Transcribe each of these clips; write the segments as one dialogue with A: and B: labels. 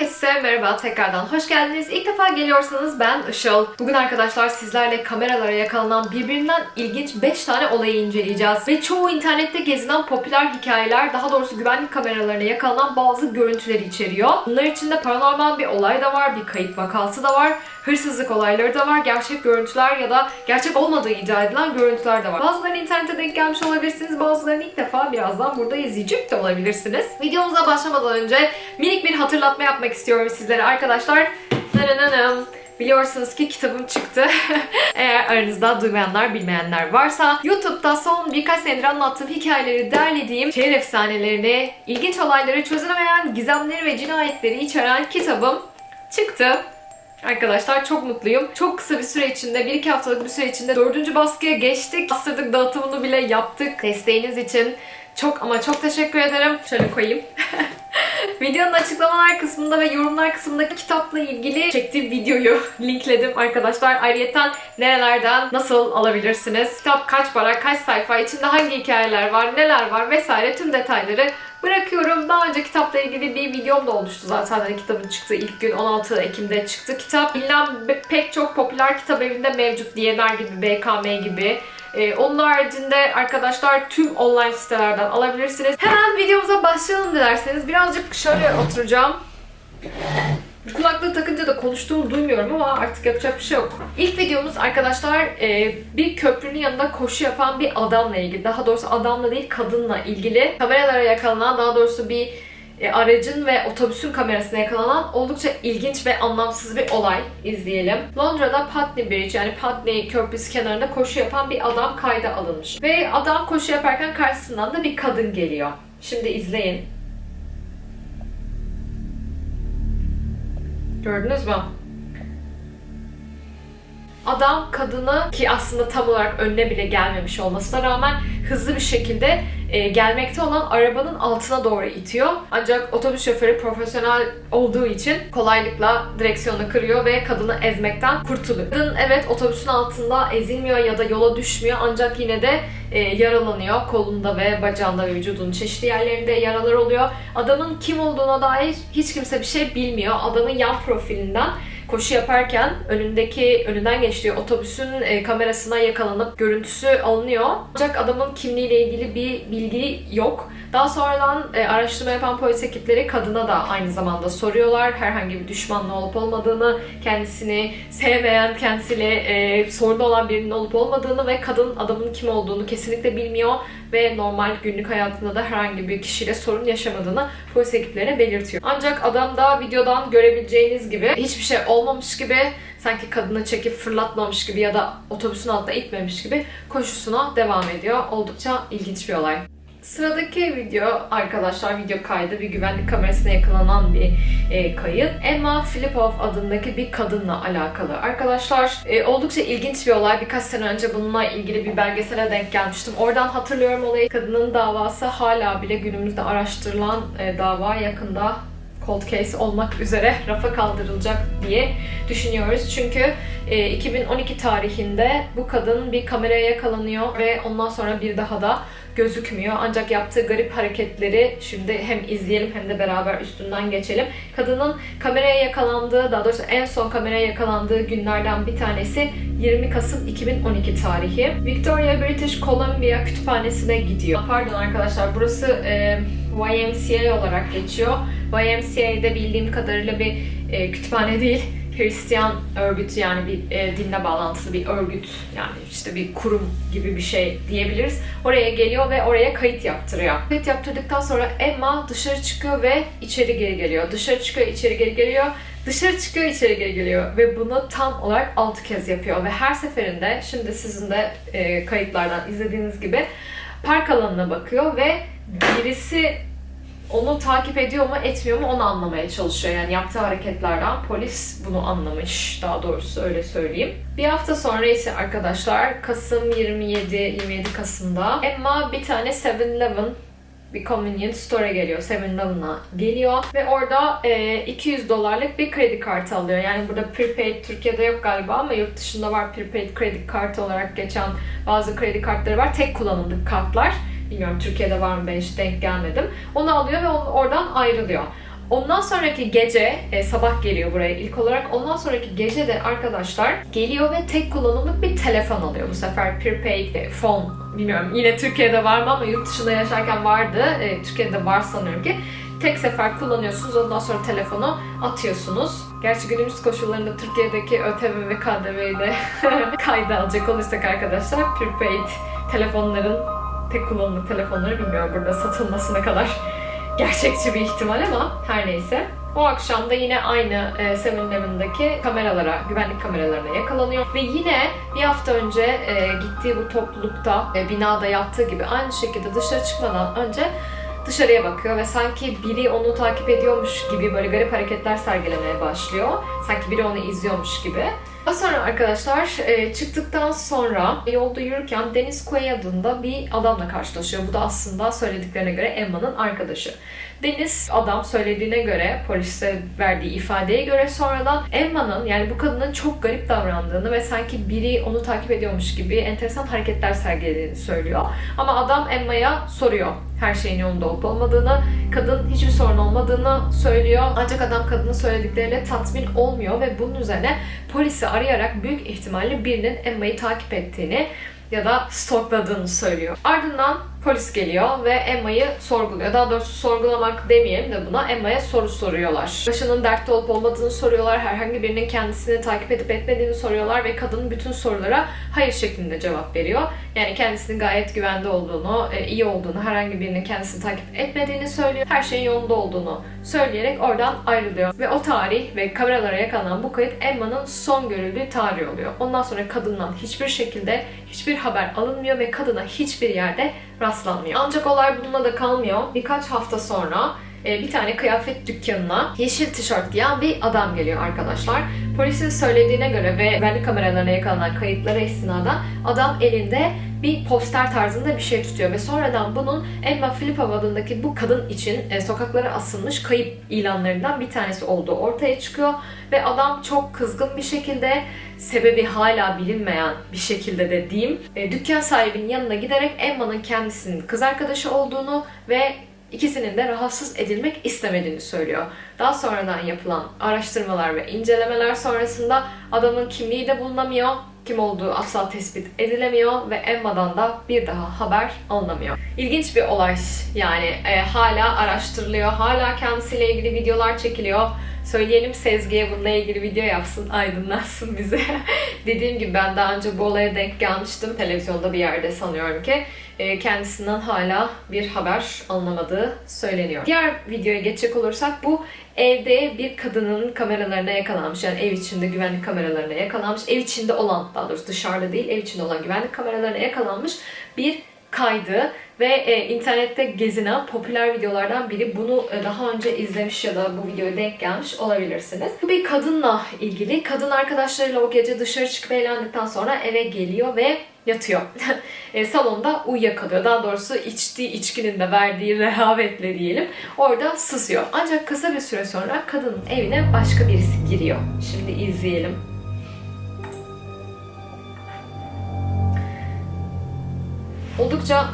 A: Herkese merhaba tekrardan hoş geldiniz. İlk defa geliyorsanız ben Işıl. Bugün arkadaşlar sizlerle kameralara yakalanan birbirinden ilginç 5 tane olayı inceleyeceğiz. Ve çoğu internette gezinen popüler hikayeler, daha doğrusu güvenlik kameralarına yakalanan bazı görüntüleri içeriyor. Bunlar içinde paranormal bir olay da var, bir kayıp vakası da var, hırsızlık olayları da var, gerçek görüntüler ya da gerçek olmadığı iddia edilen görüntüler de var. Bazılarını internette denk gelmiş olabilirsiniz, bazılarını ilk defa birazdan burada izleyecek de olabilirsiniz. Videomuza başlamadan önce minik bir hatırlatma yapmak istiyorum sizlere arkadaşlar. Nananam. Biliyorsunuz ki kitabım çıktı. Eğer aranızda duymayanlar, bilmeyenler varsa YouTube'da son birkaç senedir anlattığım hikayeleri derlediğim şehir efsanelerini, ilginç olayları, çözülemeyen gizemleri ve cinayetleri içeren kitabım çıktı. Arkadaşlar çok mutluyum. Çok kısa bir süre içinde, bir iki haftalık bir süre içinde dördüncü baskıya geçtik. Bastırdık, dağıtımını bile yaptık. Desteğiniz için çok ama çok teşekkür ederim. Şöyle koyayım. Videonun açıklamalar kısmında ve yorumlar kısmındaki kitapla ilgili çektiğim videoyu linkledim arkadaşlar. Ayrıyeten nerelerden nasıl alabilirsiniz? Kitap kaç para, kaç sayfa, içinde hangi hikayeler var, neler var vesaire tüm detayları bırakıyorum. Daha önce kitapla ilgili bir videom da olmuştu zaten. Hani kitabın çıktığı ilk gün 16 Ekim'de çıktı kitap. Be- pek çok popüler kitap evinde mevcut. DNR gibi, BKM gibi. Ee, onun haricinde arkadaşlar tüm online sitelerden alabilirsiniz. Hemen videomuza başlayalım dilerseniz. Birazcık şöyle oturacağım. Kulaklığı takınca da konuştuğumu duymuyorum ama artık yapacak bir şey yok. İlk videomuz arkadaşlar e, bir köprünün yanında koşu yapan bir adamla ilgili. Daha doğrusu adamla değil kadınla ilgili. Kameralara yakalanan daha doğrusu bir e, aracın ve otobüsün kamerasına yakalanan oldukça ilginç ve anlamsız bir olay izleyelim. Londra'da Putney Bridge yani Putney Köprüsü kenarında koşu yapan bir adam kayda alınmış. Ve adam koşu yaparken karşısından da bir kadın geliyor. Şimdi izleyin. Jordan as well. Adam kadını ki aslında tam olarak önüne bile gelmemiş olmasına rağmen hızlı bir şekilde e, gelmekte olan arabanın altına doğru itiyor. Ancak otobüs şoförü profesyonel olduğu için kolaylıkla direksiyonu kırıyor ve kadını ezmekten kurtuluyor. Kadın evet otobüsün altında ezilmiyor ya da yola düşmüyor ancak yine de e, yaralanıyor. Kolunda ve bacağında ve vücudunun çeşitli yerlerinde yaralar oluyor. Adamın kim olduğuna dair hiç kimse bir şey bilmiyor. Adamın yan profilinden koşu yaparken önündeki önünden geçtiği otobüsün e, kamerasına yakalanıp görüntüsü alınıyor. Ancak adamın kimliğiyle ilgili bir bilgi yok. Daha sonradan e, araştırma yapan polis ekipleri kadına da aynı zamanda soruyorlar. Herhangi bir düşmanlı olup olmadığını, kendisini sevmeyen, kendisiyle e, sorunu olan birinin olup olmadığını ve kadın adamın kim olduğunu kesinlikle bilmiyor ve normal günlük hayatında da herhangi bir kişiyle sorun yaşamadığını polis ekiplerine belirtiyor. Ancak adam da videodan görebileceğiniz gibi hiçbir şey olmamış gibi sanki kadını çekip fırlatmamış gibi ya da otobüsün altına itmemiş gibi koşusuna devam ediyor. Oldukça ilginç bir olay. Sıradaki video arkadaşlar video kaydı bir güvenlik kamerasına yakalanan bir e, kayıt. Emma Filipov adındaki bir kadınla alakalı. Arkadaşlar e, oldukça ilginç bir olay. Birkaç sene önce bununla ilgili bir belgesele denk gelmiştim. Oradan hatırlıyorum olayı. Kadının davası hala bile günümüzde araştırılan e, dava yakında cold case olmak üzere rafa kaldırılacak diye düşünüyoruz. Çünkü e, 2012 tarihinde bu kadın bir kameraya yakalanıyor ve ondan sonra bir daha da gözükmüyor. Ancak yaptığı garip hareketleri şimdi hem izleyelim hem de beraber üstünden geçelim. Kadının kameraya yakalandığı, daha doğrusu en son kameraya yakalandığı günlerden bir tanesi 20 Kasım 2012 tarihi. Victoria British Columbia kütüphanesine gidiyor. Pardon arkadaşlar burası e, YMCA olarak geçiyor. YMCA'de bildiğim kadarıyla bir e, kütüphane değil, Hristiyan örgütü yani bir e, dinle bağlantılı bir örgüt yani işte bir kurum gibi bir şey diyebiliriz. Oraya geliyor ve oraya kayıt yaptırıyor. Kayıt yaptırdıktan sonra Emma dışarı çıkıyor ve içeri geri geliyor. Dışarı çıkıyor, içeri geri geliyor. Dışarı çıkıyor, içeri geri geliyor ve bunu tam olarak 6 kez yapıyor ve her seferinde şimdi sizin de e, kayıtlardan izlediğiniz gibi park alanına bakıyor ve birisi onu takip ediyor mu etmiyor mu onu anlamaya çalışıyor. Yani yaptığı hareketlerden polis bunu anlamış daha doğrusu öyle söyleyeyim. Bir hafta sonra ise arkadaşlar Kasım 27 27 Kasım'da Emma bir tane 7-Eleven bir convenience store'a geliyor. 7-Eleven'a geliyor ve orada e, 200 dolarlık bir kredi kartı alıyor. Yani burada prepaid Türkiye'de yok galiba ama yurt dışında var prepaid kredi kartı olarak geçen bazı kredi kartları var. Tek kullanımlık kartlar. Bilmiyorum Türkiye'de var mı ben hiç denk gelmedim. Onu alıyor ve oradan ayrılıyor. Ondan sonraki gece, e, sabah geliyor buraya ilk olarak. Ondan sonraki gece de arkadaşlar geliyor ve tek kullanımlık bir telefon alıyor. Bu sefer prepaid ve phone bilmiyorum yine Türkiye'de var mı ama yurt dışında yaşarken vardı. E, Türkiye'de var sanıyorum ki. Tek sefer kullanıyorsunuz ondan sonra telefonu atıyorsunuz. Gerçi günümüz koşullarında Türkiye'deki ÖTV ve KDV'yi de kayda alacak olursak arkadaşlar prepaid telefonların tek kullanımlık telefonları bilmiyorum burada satılmasına kadar gerçekçi bir ihtimal ama her neyse. O akşam da yine aynı e, 7-Eleven'daki kameralara, güvenlik kameralarına yakalanıyor. Ve yine bir hafta önce e, gittiği bu toplulukta, e, binada yaptığı gibi aynı şekilde dışarı çıkmadan önce dışarıya bakıyor ve sanki biri onu takip ediyormuş gibi böyle garip hareketler sergilemeye başlıyor. Sanki biri onu izliyormuş gibi. Daha sonra arkadaşlar e, çıktıktan sonra yolda yürürken Deniz Quay adında bir adamla karşılaşıyor. Bu da aslında söylediklerine göre Emma'nın arkadaşı. Deniz adam söylediğine göre polise verdiği ifadeye göre sonradan Emma'nın yani bu kadının çok garip davrandığını ve sanki biri onu takip ediyormuş gibi enteresan hareketler sergilediğini söylüyor. Ama adam Emma'ya soruyor her şeyin yolunda olup olmadığını, kadın hiçbir sorun olmadığını söylüyor. Ancak adam kadının söyledikleriyle tatmin olmuyor ve bunun üzerine polisi arayarak büyük ihtimalle birinin Emma'yı takip ettiğini ya da stalkladığını söylüyor. Ardından polis geliyor ve Emma'yı sorguluyor. Daha doğrusu sorgulamak demeyelim de buna Emma'ya soru soruyorlar. Başının dertte olup olmadığını soruyorlar. Herhangi birinin kendisini takip edip etmediğini soruyorlar ve kadın bütün sorulara hayır şeklinde cevap veriyor. Yani kendisinin gayet güvende olduğunu, e, iyi olduğunu, herhangi birinin kendisini takip etmediğini söylüyor. Her şeyin yolunda olduğunu söyleyerek oradan ayrılıyor. Ve o tarih ve kameralara yakalanan bu kayıt Emma'nın son görüldüğü tarih oluyor. Ondan sonra kadından hiçbir şekilde hiçbir haber alınmıyor ve kadına hiçbir yerde rastlanmıyor. Ancak olay bununla da kalmıyor. Birkaç hafta sonra e, bir tane kıyafet dükkanına yeşil tişört giyen bir adam geliyor arkadaşlar. Polisin söylediğine göre ve güvenlik kameralarına yakalanan kayıtlara istinaden adam elinde bir poster tarzında bir şey tutuyor. Ve sonradan bunun Emma Filipov adındaki bu kadın için e, sokaklara asılmış kayıp ilanlarından bir tanesi olduğu ortaya çıkıyor. Ve adam çok kızgın bir şekilde sebebi hala bilinmeyen bir şekilde de diyeyim e, dükkan sahibinin yanına giderek Emma'nın kendisinin kız arkadaşı olduğunu ve ikisinin de rahatsız edilmek istemediğini söylüyor. Daha sonradan yapılan araştırmalar ve incelemeler sonrasında adamın kimliği de bulunamıyor, kim olduğu asla tespit edilemiyor ve Emma'dan da bir daha haber alınamıyor. İlginç bir olay yani e, hala araştırılıyor, hala kendisiyle ilgili videolar çekiliyor. Söyleyelim Sezgi'ye bununla ilgili video yapsın, aydınlatsın bizi. Dediğim gibi ben daha önce bu olaya denk gelmiştim. Televizyonda bir yerde sanıyorum ki. E, kendisinden hala bir haber alınamadığı söyleniyor. Diğer videoya geçecek olursak bu evde bir kadının kameralarına yakalanmış. Yani ev içinde güvenlik kameralarına yakalanmış. Ev içinde olan, daha doğrusu dışarıda değil, ev içinde olan güvenlik kameralarına yakalanmış bir kaydı ve e, internette gezinen popüler videolardan biri. Bunu e, daha önce izlemiş ya da bu videoya denk gelmiş olabilirsiniz. Bu bir kadınla ilgili. Kadın arkadaşlarıyla o gece dışarı çıkıp eğlendikten sonra eve geliyor ve yatıyor. e, salonda uyuyakalıyor. Daha doğrusu içtiği içkinin de verdiği rehavetle diyelim. Orada sızıyor. Ancak kısa bir süre sonra kadının evine başka birisi giriyor. Şimdi izleyelim. Oldukça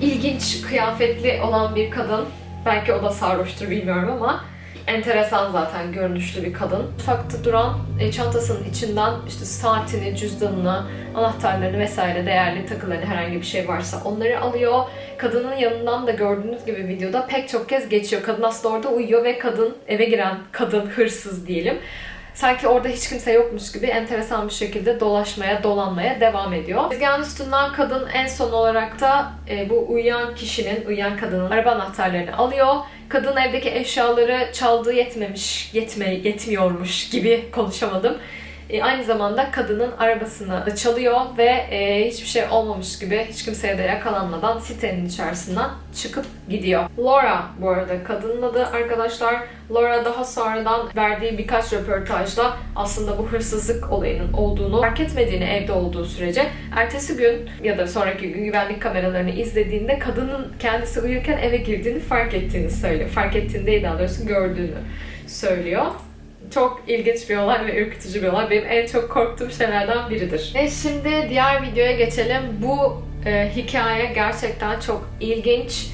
A: ilginç kıyafetli olan bir kadın. Belki o da sarhoştur bilmiyorum ama enteresan zaten görünüşlü bir kadın. Mutfakta duran e, çantasının içinden işte saatini, cüzdanını, anahtarlarını vesaire değerli takılarını herhangi bir şey varsa onları alıyor. Kadının yanından da gördüğünüz gibi videoda pek çok kez geçiyor. Kadın aslında orada uyuyor ve kadın eve giren kadın hırsız diyelim sanki orada hiç kimse yokmuş gibi enteresan bir şekilde dolaşmaya, dolanmaya devam ediyor. Tezgahın üstünden kadın en son olarak da e, bu uyuyan kişinin, uyuyan kadının araba anahtarlarını alıyor. Kadın evdeki eşyaları çaldığı yetmemiş, yetme, yetmiyormuş gibi konuşamadım. E, aynı zamanda kadının arabasını çalıyor ve e, hiçbir şey olmamış gibi hiç kimseye de yakalanmadan sitenin içerisinden çıkıp gidiyor. Laura bu arada kadının adı arkadaşlar. Laura daha sonradan verdiği birkaç röportajda aslında bu hırsızlık olayının olduğunu fark etmediğini evde olduğu sürece ertesi gün ya da sonraki gün güvenlik kameralarını izlediğinde kadının kendisi uyurken eve girdiğini fark ettiğini söylüyor. Fark ettiğini değil daha doğrusu gördüğünü söylüyor çok ilginç bir olay ve ürkütücü bir olay. Benim en çok korktuğum şeylerden biridir. Ve şimdi diğer videoya geçelim. Bu e, hikaye gerçekten çok ilginç.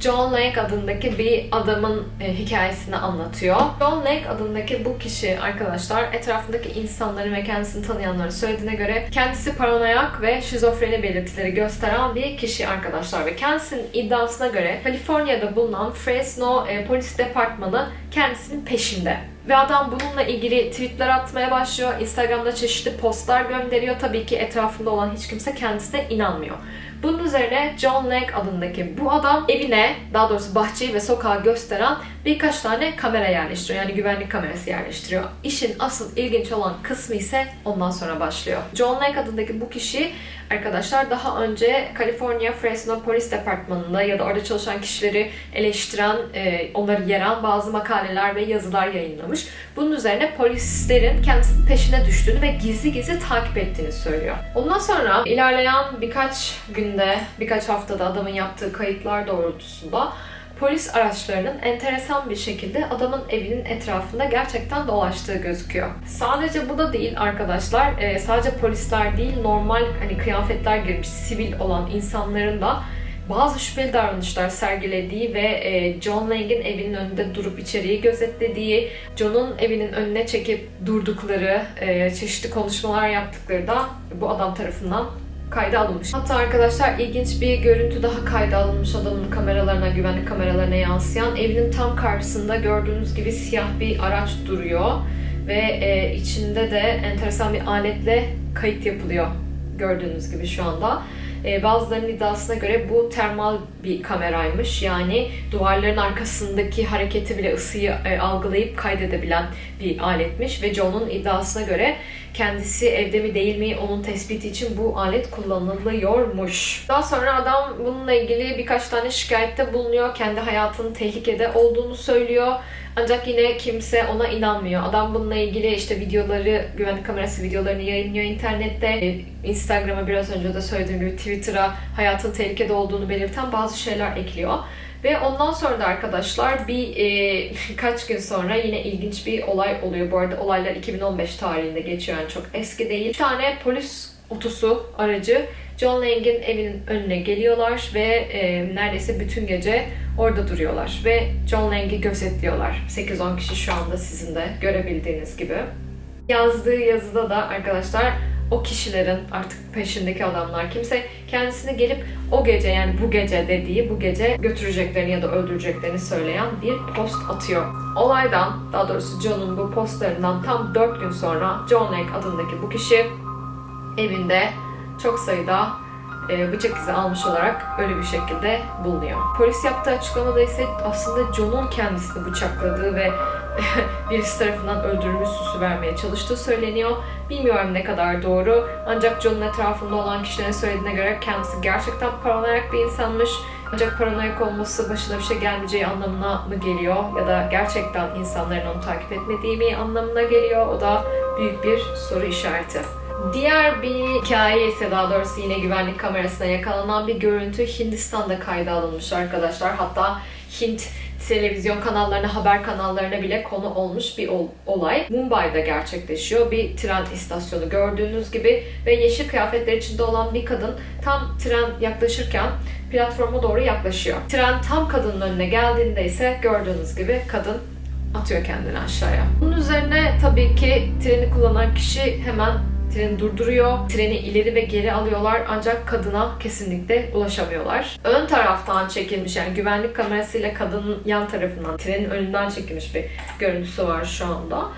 A: John Lake adındaki bir adamın e, hikayesini anlatıyor. John Lake adındaki bu kişi arkadaşlar etrafındaki insanların ve kendisini tanıyanların söylediğine göre kendisi paranoyak ve şizofreni belirtileri gösteren bir kişi arkadaşlar ve kendisinin iddiasına göre Kaliforniya'da bulunan Fresno e, polis departmanı kendisinin peşinde. Ve adam bununla ilgili tweetler atmaya başlıyor. Instagram'da çeşitli postlar gönderiyor. Tabii ki etrafında olan hiç kimse kendisine inanmıyor. Bunun üzerine John Lake adındaki bu adam evine, daha doğrusu bahçeyi ve sokağı gösteren birkaç tane kamera yerleştiriyor. Yani güvenlik kamerası yerleştiriyor. İşin asıl ilginç olan kısmı ise ondan sonra başlıyor. John Lake adındaki bu kişi arkadaşlar daha önce California Fresno Polis Departmanı'nda ya da orada çalışan kişileri eleştiren, e, onları yeran bazı makaleler ve yazılar yayınlamış. Bunun üzerine polislerin kendisinin peşine düştüğünü ve gizli gizli takip ettiğini söylüyor. Ondan sonra ilerleyen birkaç günde, birkaç haftada adamın yaptığı kayıtlar doğrultusunda polis araçlarının enteresan bir şekilde adamın evinin etrafında gerçekten dolaştığı gözüküyor. Sadece bu da değil arkadaşlar. e, sadece polisler değil normal hani kıyafetler girmiş sivil olan insanların da bazı şüpheli davranışlar sergilediği ve e, John Lang'in evinin önünde durup içeriği gözetlediği, John'un evinin önüne çekip durdukları, e, çeşitli konuşmalar yaptıkları da bu adam tarafından kayda alınmış. Hatta arkadaşlar ilginç bir görüntü daha kayda alınmış adamın kameralarına, güvenlik kameralarına yansıyan. Evinin tam karşısında gördüğünüz gibi siyah bir araç duruyor ve e, içinde de enteresan bir aletle kayıt yapılıyor gördüğünüz gibi şu anda. E, bazılarının iddiasına göre bu termal bir kameraymış. Yani duvarların arkasındaki hareketi bile ısıyı e, algılayıp kaydedebilen bir aletmiş. Ve John'un iddiasına göre kendisi evde mi değil mi onun tespiti için bu alet kullanılıyormuş. Daha sonra adam bununla ilgili birkaç tane şikayette bulunuyor. Kendi hayatının tehlikede olduğunu söylüyor. Ancak yine kimse ona inanmıyor. Adam bununla ilgili işte videoları, güvenlik kamerası videolarını yayınlıyor internette. E, Instagram'a biraz önce de söylediğim gibi Twitter'a hayatın tehlikede olduğunu belirten bazı şeyler ekliyor. Ve ondan sonra da arkadaşlar bir e, birkaç gün sonra yine ilginç bir olay oluyor. Bu arada olaylar 2015 tarihinde geçiyor yani çok eski değil. Bir tane polis otosu aracı John Lang'in evinin önüne geliyorlar ve e, neredeyse bütün gece orada duruyorlar. Ve John Lang'i gözetliyorlar. 8-10 kişi şu anda sizin de görebildiğiniz gibi. Yazdığı yazıda da arkadaşlar o kişilerin artık peşindeki adamlar kimse kendisini gelip o gece yani bu gece dediği bu gece götüreceklerini ya da öldüreceklerini söyleyen bir post atıyor. Olaydan daha doğrusu John'un bu postlarından tam 4 gün sonra John Lake adındaki bu kişi evinde çok sayıda e, bıçak izi almış olarak öyle bir şekilde bulunuyor. Polis yaptığı açıklamada ise aslında John'un kendisini bıçakladığı ve birisi tarafından öldürülmüş süsü vermeye çalıştığı söyleniyor. Bilmiyorum ne kadar doğru. Ancak John'un etrafında olan kişilerin söylediğine göre kendisi gerçekten paranoyak bir insanmış. Ancak paranoyak olması başına bir şey gelmeyeceği anlamına mı geliyor? Ya da gerçekten insanların onu takip etmediği mi anlamına geliyor? O da büyük bir soru işareti. Diğer bir hikaye ise daha doğrusu yine güvenlik kamerasına yakalanan bir görüntü Hindistan'da kayda alınmış arkadaşlar. Hatta Hint televizyon kanallarına, haber kanallarına bile konu olmuş bir ol- olay. Mumbai'de gerçekleşiyor. Bir tren istasyonu gördüğünüz gibi ve yeşil kıyafetler içinde olan bir kadın tam tren yaklaşırken platforma doğru yaklaşıyor. Tren tam kadının önüne geldiğinde ise gördüğünüz gibi kadın atıyor kendini aşağıya. Bunun üzerine tabii ki treni kullanan kişi hemen treni durduruyor. Treni ileri ve geri alıyorlar ancak kadına kesinlikle ulaşamıyorlar. Ön taraftan çekilmiş yani güvenlik kamerasıyla kadının yan tarafından trenin önünden çekilmiş bir görüntüsü var şu anda.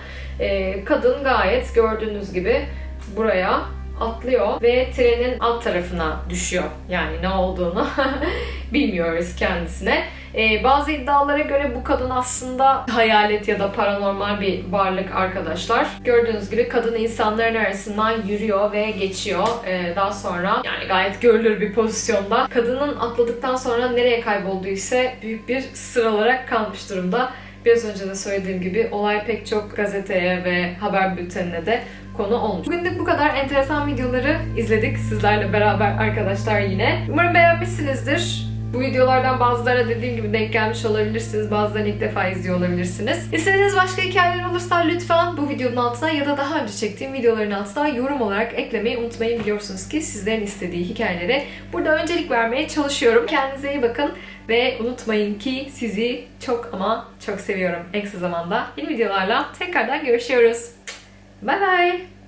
A: Ee, kadın gayet gördüğünüz gibi buraya atlıyor ve trenin alt tarafına düşüyor. Yani ne olduğunu bilmiyoruz kendisine. Ee, bazı iddialara göre bu kadın aslında hayalet ya da paranormal bir varlık arkadaşlar. Gördüğünüz gibi kadın insanların arasından yürüyor ve geçiyor. Ee, daha sonra yani gayet görülür bir pozisyonda. Kadının atladıktan sonra nereye kaybolduğu ise büyük bir sır olarak kalmış durumda. Biraz önce de söylediğim gibi olay pek çok gazeteye ve haber bültenine de konu olmuş. Bugünlük bu kadar enteresan videoları izledik sizlerle beraber arkadaşlar yine. Umarım beğenmişsinizdir. Bu videolardan bazılarına dediğim gibi denk gelmiş olabilirsiniz. Bazılarını ilk defa izliyor olabilirsiniz. İstediğiniz başka hikayeler olursa lütfen bu videonun altına ya da daha önce çektiğim videoların altına yorum olarak eklemeyi unutmayın. Biliyorsunuz ki sizlerin istediği hikayelere burada öncelik vermeye çalışıyorum. Kendinize iyi bakın ve unutmayın ki sizi çok ama çok seviyorum. En kısa zamanda yeni videolarla tekrardan görüşüyoruz. Bye bye.